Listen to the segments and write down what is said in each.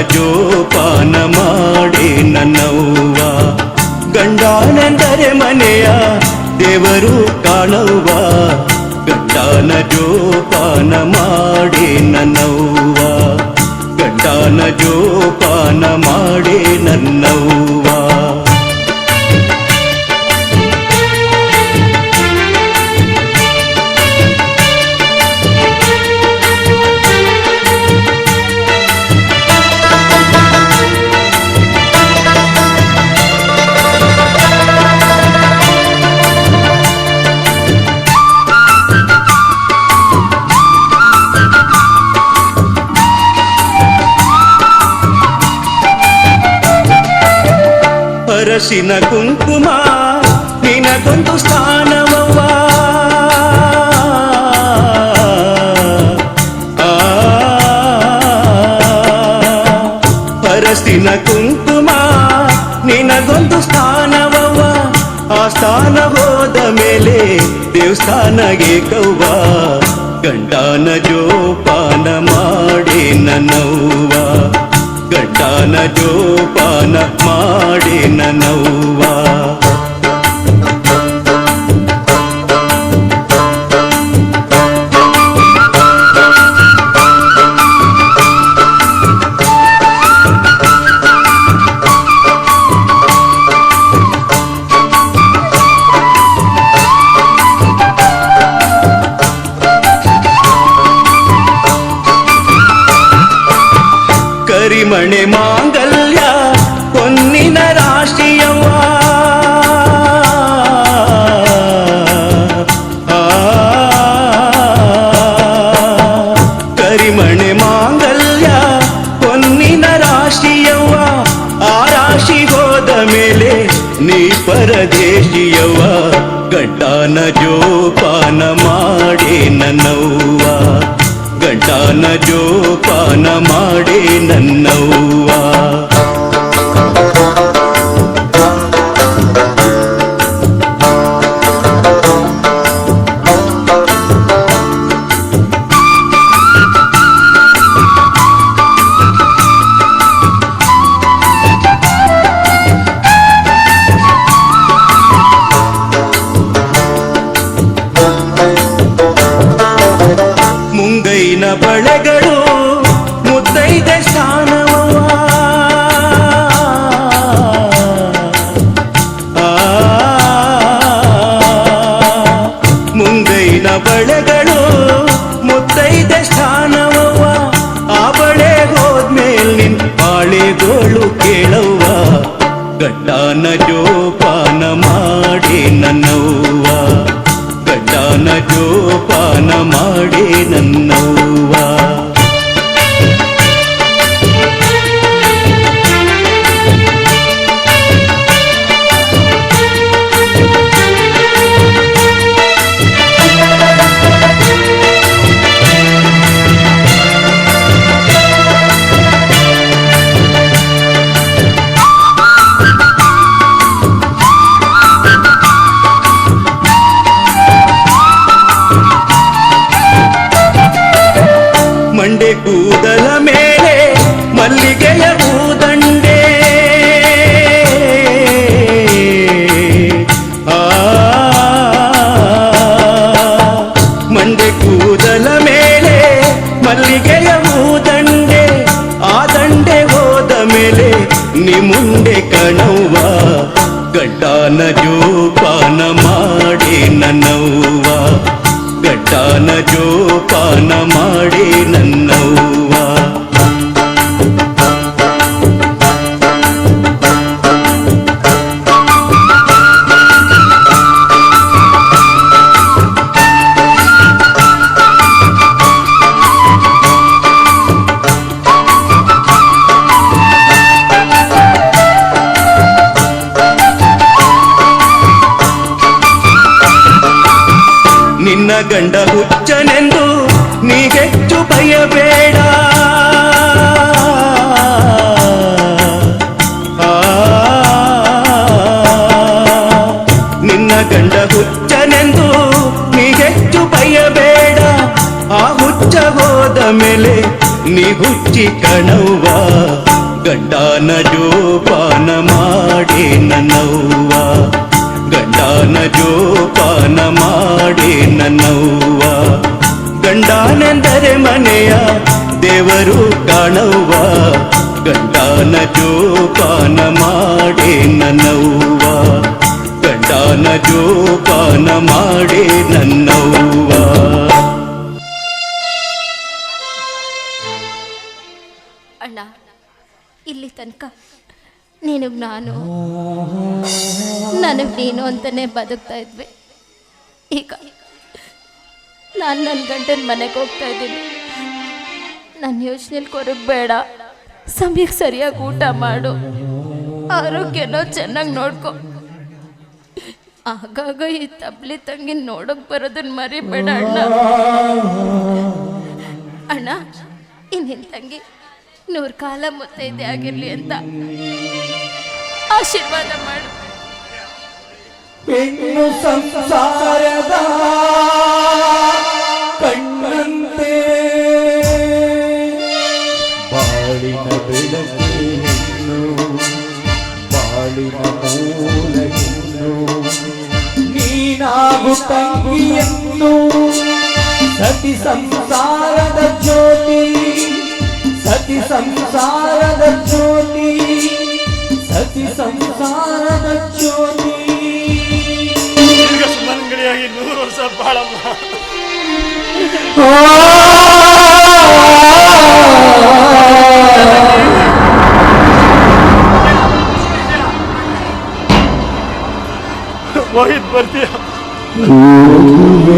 ಜೋಪಾನ ಮಾಡಿ ನನ್ನವ್ವ. ಗಂಡಾನೆಂದರೆ ಮನೆಯ ದೇವರು ಕಾಣವ್ವ. ಗಂಡಾನ ಜೋಪಾನ ಮಾಡಿ ನನ್ನವ್ವ. ಗಂಡಾನ ಜೋಪಾನ ಮಾಡಿ ನನ್ನವ್ವ. ಅರಸಿನ ಕುಂಕುಮ ನಿನಗೊಂದು ಸ್ಥಾನವವ್ವ ಅರಸಿನ ಕುಂಕುಮ ನಿನಗೊಂದು ಸ್ಥಾನವವ್ವ ಆ ಸ್ಥಾನ ಹೋದ ಮೇಲೆ ದೇವಸ್ಥಾನಗೆ ಕವ್ವ ಗಂಡಾನ ಜೋಪಾನ ಜೋಪಾನ ಮಾಡಿ ನನ್ನವ್ವ ನನ್ನವ್ವ ಕೂದಲ ಮೇಲೆ ಮಲ್ಲಿಗೆಯ ಹೂದಂಡೆ ಆ, ಮಂಡೆ ಕೂದಲ ಮೇಲೆ ಮಲ್ಲಿಗೆಯ ಹೂದಂಡೆ ಆ ದಂಡೆ ಹೋದ ಮೇಲೆ ನಿ ಮುಂದೆ ಕಣವ್ವ ಗಡ್ಡಾನ ಜೋಪಾನ ಮಾಡಿ ನನ್ನವ್ವ ಗಡ್ಡಾನ ಜೋಪಾನ ಮಾಡಿ ನನ್ನವ್ವ ಗಂಡ ಹುಚ್ಚನೆಂದು ನೀಗೆಚ್ಚು ಭಯಬೇಡ ಆ, ನಿನ್ನ ಗಂಡ ಹುಚ್ಚನೆಂದು ನೀಗೆಚ್ಚು ಭಯಬೇಡ ಆ ಹುಚ್ಚ ಹೋದ ಮೇಲೆ ಹುಚ್ಚಿ ಕಣವ್ವ. ಗಂಡನ ಜೋಪಾನ ಮಾಡಿ ನನ್ನವ್ವ. ಗಂಡನ ಜೋಪಾನ ನನ್ನವ್ವ ಗಂಡನೆಂದರೆ ಮನೆಯ ದೇವರು ಕಾಣವ್ವ. ಗಂಡನ ಜೋಪಾನ ಮಾಡಿ ನನ್ನವ್ವ. ಗಂಡನ ಜೋಪಾನ ಮಾಡೇ ನನ್ನವ್ವ. ಅಣ್ಣ, ಇಲ್ಲಿ ತನಕ ನಿನಗೆ ನಾನು ನನಗೆ ನೀನು ಅಂತಲೇ ಬದುಕ್ತಾ ಇದ್ವಿ. ಈಗ ನಾನು ನನ್ನ ಗಂಡನ ಮನೆಗೆ ಹೋಗ್ತಾ ಇದ್ದೀನಿ. ನನ್ನ ಯೋಚನೆಯಲ್ಲಿ ಕೊರಗಬೇಡ ಸಮಯಕ್ಕೆ ಸರಿಯಾಗಿ ಊಟ ಮಾಡು. ಆರೋಗ್ಯನೋ ಚೆನ್ನಾಗಿ ನೋಡ್ಕೊ. ಆಗಾಗ ಈ ತಬ್ಲಿ ತಂಗಿ ನೋಡಕ್ ಬರೋದನ್ನ ಮರಿಬೇಡ ಅಣ್ಣ. ಅಣ್ಣ, ಇನ್ನಿನ ತಂಗಿ ನೂರು ಕಾಲ ಮುತ್ತೈದೆ ಆಗಿರ್ಲಿ ಅಂತ ಆಶೀರ್ವಾದ ಮಾಡು. ಸಂಸಾರದ ಬಾಳಿನ ಬೆಳಕೆ ಹೆಣ್ಣು ಬಾಳಿನ ಮೂಲ ಹೆಣ್ಣು ನೀನಾಗು ತಂಗಿಯನ್ನು, ಸತಿ ಸಂಸಾರದ ಜ್ಯೋತಿ, ಸತಿ ಸಂಸಾರದ ಜ್ಯೋತಿ, ಸತಿ ಸಂಸಾರದ ಜ್ಯೋತಿ. ಸುಮಂಗಲಿಯಾಗಿ ನೂರು ವರ್ಷ ಬಾಳಮ್ಮ. मोहित बर्तिया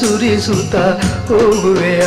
ಸುರಿಸುತ್ತ ಹೋಗುವೆಯ?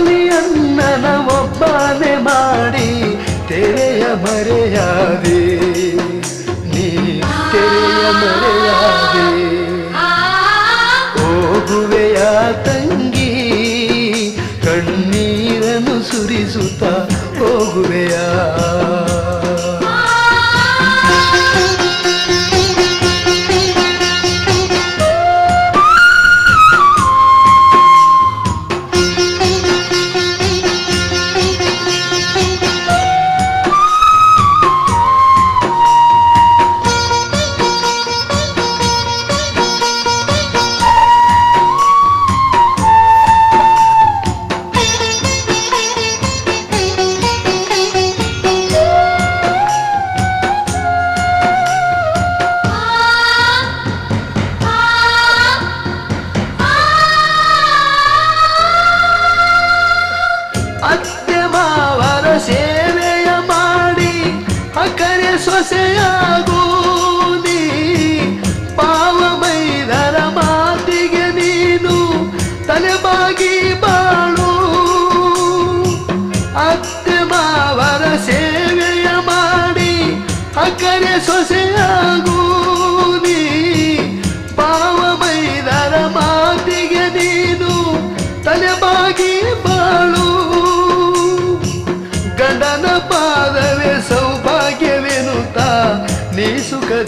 ಒಬ್ಬನೆ ಒಬ್ಬನೇ ಮಾಡಿ ತೆರೆಯ ಮರೆಯಾದೆ. ನೀ ತೆರೆಯ ಮರೆಯಾದೆ.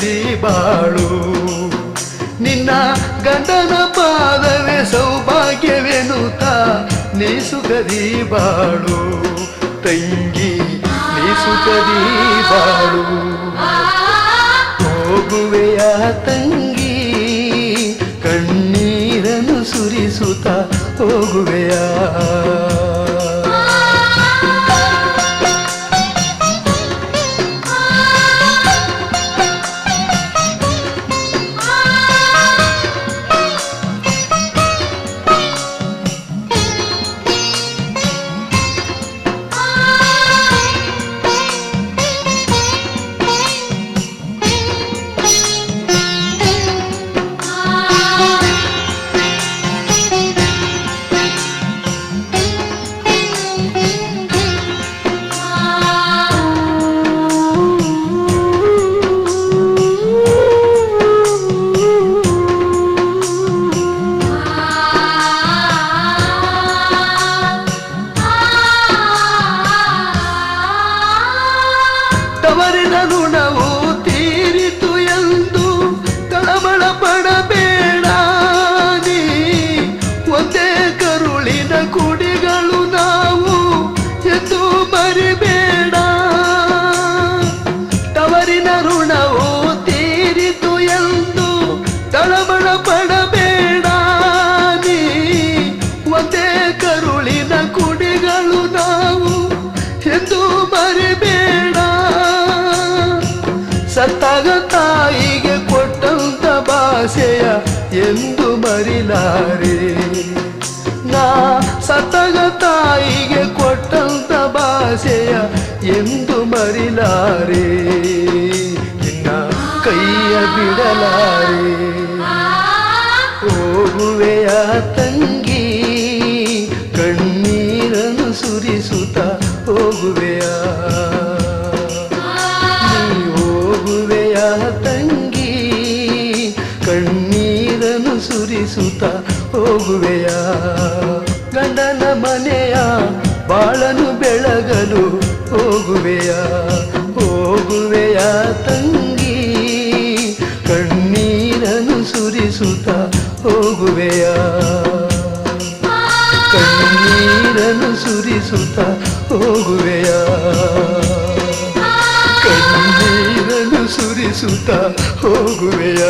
ಸುಖದಿ ಬಾಳು. ನಿನ್ನ ಗಂಡನ ಪಾದವೇ ಸೌಭಾಗ್ಯವೆನುತ್ತ ನೀ ಸುಖದಿ ಬಾಳು. ತಂಗಿ, ನೀ ಸುಖದಿ ಬಾಳು. ಹೋಗುವೆಯ ತಂಗಿ, ಕಣ್ಣೀರನ್ನು ಸುರಿಸುತ್ತ ಹೋಗುವೆಯ. ಎಂದು ಮರಿಲಾರೆ ನಾ ಸತಗ ತಾಯಿಗೆ ಕೊಟ್ಟಂತ ಭಾಷೆಯ ಎಂದು ಮರಿಲಾರೆ ನಿನ್ನ ಕೈಯ ಬಿಡಲಾರೆ. ಹೋಗುವೆಯ ತಂಗಿ, ಕಣ್ಣೀರನ್ನು ಸುರಿಸುತ್ತ ಹೋಗುವೆಯ ಹೋಗುವೆಯ ಗಂಡನ ಮನೆಯ ಬಾಳನು ಬೆಳಗಲು ಹೋಗುವೆಯ ಹೋಗುವೆಯ ತಂಗಿ. ಕಣ್ಣೀರನು ಸುರಿಸುತ್ತ ಹೋಗುವೆಯ ಕಣ್ಣೀರನು ಸುರಿಸುತ್ತ ಹೋಗುವೆಯ. ಕಣ್ಣೀರನು ಸುರಿಸುತ್ತ ಹೋಗುವೆಯ.